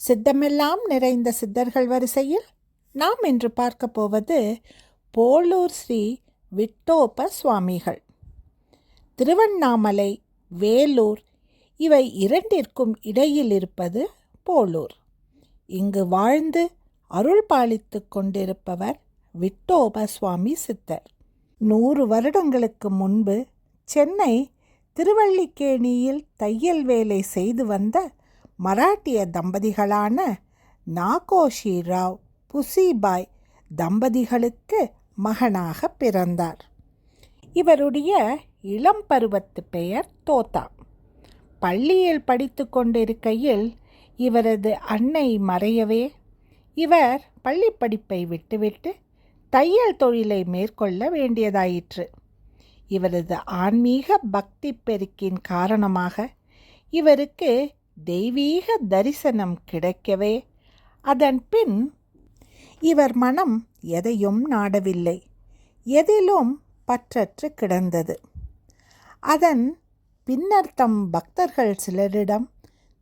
சித்தமெல்லாம் நிறைந்த சித்தர்கள் வரிசையில் நாம் இன்று பார்க்க போவது போலூர் ஸ்ரீ விட்டோப சுவாமிகள். திருவண்ணாமலை வேலூர் இவை இரண்டிற்கும் இடையில் இருப்பது போலூர். இங்கு வாழ்ந்து அருள் பாலித்து கொண்டிருப்பவர் விட்டோப சுவாமி சித்தர். நூறு வருடங்களுக்கு முன்பு சென்னை திருவள்ளிக்கேணியில் தையல் வேலை செய்து வந்த மராட்டிய தம்பதிகளான நாகோஷி ராவ் புசிபாய் தம்பதிகளுக்கு மகனாக பிறந்தார். இவருடைய இளம் பருவத்து பெயர் தோத்தா. பள்ளியில் படித்து கொண்டிருக்கையில் இவரது அன்னை மறையவே இவர் பள்ளி படிப்பை விட்டுவிட்டு தையல் தொழிலை மேற்கொள்ள வேண்டியதாயிற்று. இவரது ஆன்மீக பக்தி பெருக்கின் காரணமாக இவருக்கு தெய்வீக தரிசனம் கிடைக்கவே. அதன் பின் இவர் மனம் எதையும் நாடவில்லை. எதிலும் பற்றற்று கிடந்தது. அதன் பின்னர் தம் பக்தர்கள் சிலரிடம்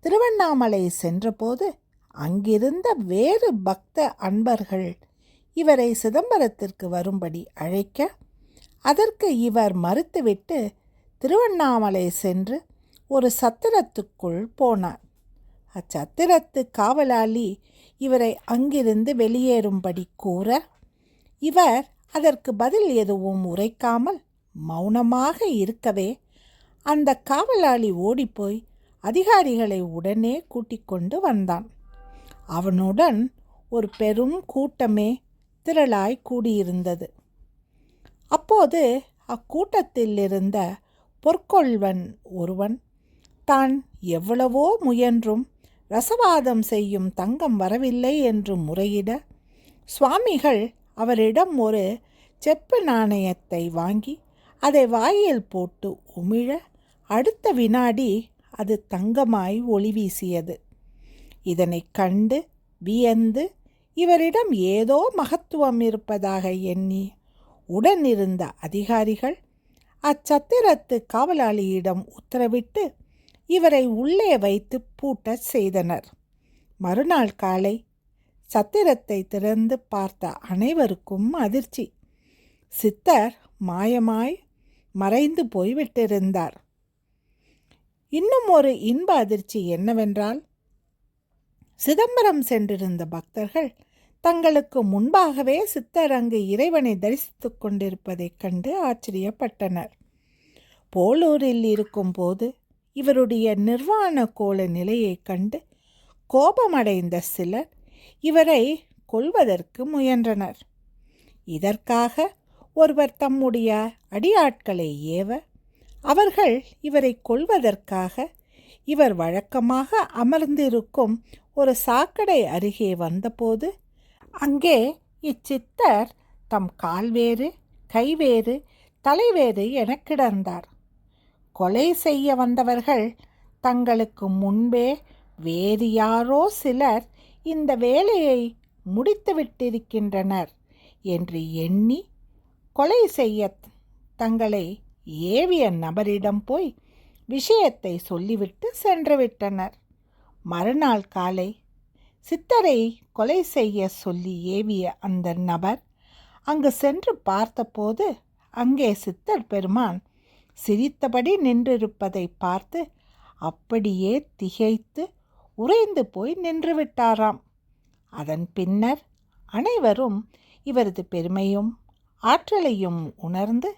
திருவண்ணாமலை சென்றபோது அங்கிருந்த வேறு பக்த அன்பர்கள் இவரை சிதம்பரத்திற்கு வரும்படி அழைக்க அதற்கு இவர் மறுத்துவிட்டு திருவண்ணாமலை சென்று ஒரு சத்திரத்துக்குள் போனார் அச்சத்திரத்து காவலாளி இவரை அங்கிருந்து வெளியேறும்படி கூற இவர் அதற்கு பதில் எதுவும் உரைக்காமல் மௌனமாக இருக்கவே. அந்த காவலாளி ஓடிப்போய் அதிகாரிகளை உடனே கூட்டிக் கொண்டு வந்தான். அவனுடன் ஒரு பெரும் கூட்டமே திரளாய் கூடியிருந்தது. அப்போது அக்கூட்டத்தில் இருந்த பொற்கொள்வன் ஒருவன் தான் எவ்வளவோ முயன்றும் ரசவாதம் செய்யும் தங்கம் வரவில்லை என்று முறையிட சுவாமிகள் அவரிடம் ஒரு செப்பு நாணயத்தை வாங்கி அதை வாயில் போட்டு உமிழ அடுத்த வினாடி அது தங்கமாய் ஒளி வீசியது. இதனை கண்டு வியந்து இவரிடம் ஏதோ மகத்துவம் இருப்பதாக எண்ணி உடனிருந்த அதிகாரிகள் அச்சத்திரத்து காவலாளியிடம் உத்தரவிட்டு இவரை உள்ளே வைத்து பூட்டச் செய்தனர். மறுநாள் காலை சத்திரத்தை திறந்து பார்த்த அனைவருக்கும் அதிர்ச்சி. சித்தர் மாயமாய் மறைந்து போய்விட்டிருந்தார். இன்னும் ஒரு இன்ப அதிர்ச்சி என்னவென்றால் சிதம்பரம் சென்றிருந்த பக்தர்கள் தங்களுக்கு முன்பாகவே சித்தர் அங்கு இறைவனை தரிசித்துக் கொண்டிருப்பதைக் கண்டு ஆச்சரியப்பட்டனர். போலூரில் இருக்கும்போது இவருடைய நிர்வாண கோல நிலையை கண்டு கோபமடைந்த சிலர் இவரை கொல்வதற்கு முயன்றனர். இதற்காக ஒருவர் தம்முடைய அடியாட்களை ஏவ அவர்கள் இவரை கொல்வதற்காக இவர் வழக்கமாக அமர்ந்திருக்கும் ஒரு சாக்கடை அருகே வந்தபோது அங்கே இச்சித்தர் தம் கால்வேறு கைவேறு தலைவேறு என கிடந்தார். கொலை செய்ய வந்தவர்கள் தங்களுக்கு முன்பே வேறு யாரோ சிலர் இந்த வேலையை முடித்துவிட்டிருக்கின்றனர் என்று எண்ணி கொலை செய்ய தங்களை ஏவிய நபரிடம் போய் விஷயத்தை சொல்லிவிட்டு சென்றுவிட்டனர். மறுநாள் காலை சித்தரை கொலை செய்ய சொல்லி ஏவிய அந்த நபர் அங்கு சென்று பார்த்தபோது அங்கே சித்தர் பெருமான் சிரித்தபடி நின்றிருப்பதை பார்த்து அப்படியே திகைத்து உறைந்து போய் நின்றுவிட்டாராம் அதன் பின்னர் அனைவரும் இவரது பெருமையும் ஆற்றலையும் உணர்ந்து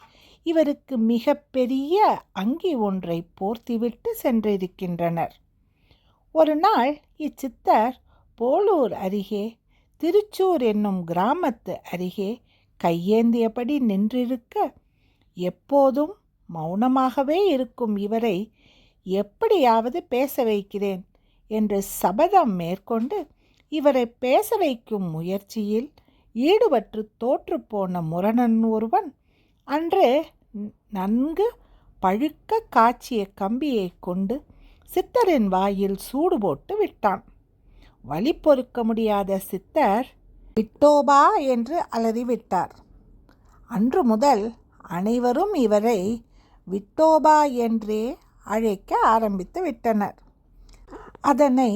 இவருக்கு மிக பெரிய அங்கி ஒன்றை போர்த்திவிட்டு சென்றிருக்கின்றனர். ஒரு நாள் இச்சித்தர் போலூர் அருகே திருச்சூர் என்னும் கிராமத்து அருகே கையேந்தியபடி நின்றிருக்க எப்போதும் மௌனமாகவே இருக்கும் இவரை எப்படியாவது பேச வைக்கிறேன் என்று சபதம் மேற்கொண்டு இவரை பேச வைக்கும் முயற்சியில் ஈடுபட்டு தோற்றுப்போன முரணன் ஒருவன் அன்று நன்கு பழுக்க காய்ச்சிய கம்பியை கொண்டு சித்தரின் வாயில் சூடு போட்டு விட்டான். வழி பொறுக்க முடியாத சித்தர் விட்டோபா என்று அலறிவிட்டார். அன்று முதல் அனைவரும் இவரை விட்டோபா என்றே அழைக்க ஆரம்பித்து விட்டனர். அதனை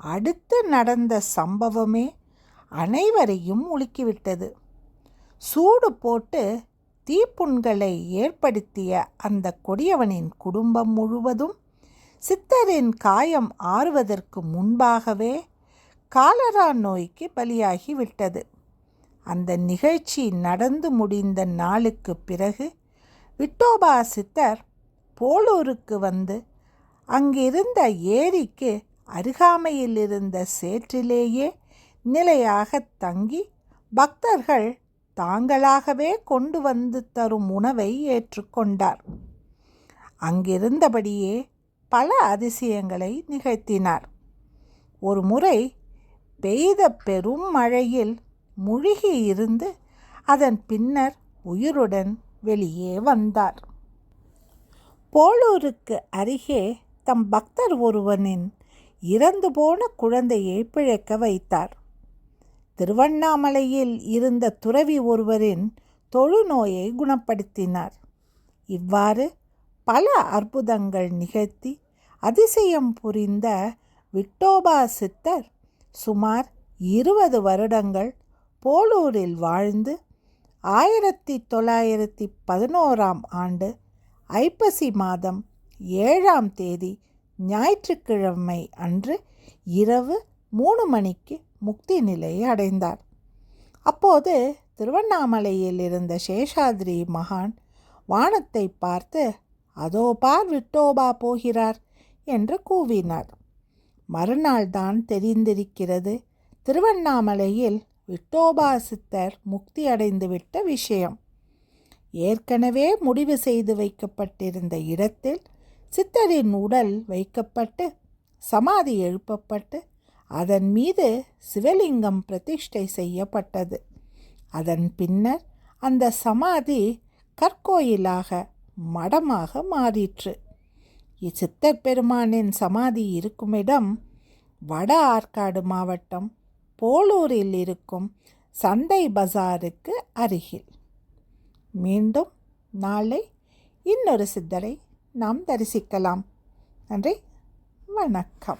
அடுத்து நடந்த சம்பவமே அனைவரையும் உலுக்கிவிட்டது. சூடு போட்டு தீப்புண்களை ஏற்படுத்திய அந்த கொடியவனின் குடும்பம் முழுவதும் சித்தரின் காயம் ஆறுவதற்கு முன்பாகவே காலரா நோய்க்கு பலியாகி விட்டது அந்த நிகழ்ச்சி நடந்து முடிந்த நாளுக்கு பிறகு விட்டோபா சித்தர் போலூருக்கு வந்து அங்கிருந்த ஏரிக்கு அருகாமையில் இருந்த சேற்றிலேயே நிலையாக தங்கி பக்தர்கள் தாங்களாகவே கொண்டு வந்து தரும் உணவை ஏற்றுக்கொண்டார். அங்கிருந்தபடியே பல அதிசயங்களை நிகழ்த்தினார். ஒரு முறை பெய்த பெரும் மழையில் முழுகி இருந்து அதன் பின்னர் உயிருடன் வெளியே வந்தார். போலூருக்கு அருகே தம் பக்தர் ஒருவனின் இறந்து போன குழந்தையை பிழைக்க வைத்தார். திருவண்ணாமலையில் இருந்த துறவி ஒருவரின் தொழுநோயை குணப்படுத்தினார். இவ்வாறு பல அற்புதங்கள் நிகழ்த்தி அதிசயம் புரிந்த விட்டோபா சித்தர் சுமார் இருபது வருடங்கள் போலூரில் வாழ்ந்து ஆயிரத்தி தொள்ளாயிரத்தி பதினோராம் ஆண்டு ஐப்பசி மாதம் ஏழாம் தேதி ஞாயிற்றுக்கிழமை அன்று இரவு மூணு மணிக்கு முக்தி நிலையை அடைந்தார். அப்போது திருவண்ணாமலையில் இருந்த சேஷாதிரி மகான் வானத்தை பார்த்து அதோ பார் விட்டோபா போகிறார் என்று கூவினார். மறுநாள் தான் தெரிந்திருக்கிறது திருவண்ணாமலையில் விட்டோபா சித்தர் முக்தி அடைந்துவிட்ட விஷயம். ஏற்கனவே முடிவு செய்து வைக்கப்பட்டிருந்த இடத்தில் சித்தரின் உடல் வைக்கப்பட்டு சமாதி எழுப்பப்பட்டு அதன் மீது சிவலிங்கம் பிரதிஷ்டை செய்யப்பட்டது. அதன் பின்னர் அந்த சமாதி கற்கோயிலாக மடமாக மாறிற்று. இச்சித்தர் பெருமானின் சமாதி இருக்குமிடம் வட ஆற்காடு மாவட்டம் போலூரில் இருக்கும் சந்தை பஜாருக்கு அருகில். மீண்டும் நாளை இன்னொரு சித்தரை நாம் தரிசிக்கலாம். நன்றி வணக்கம்.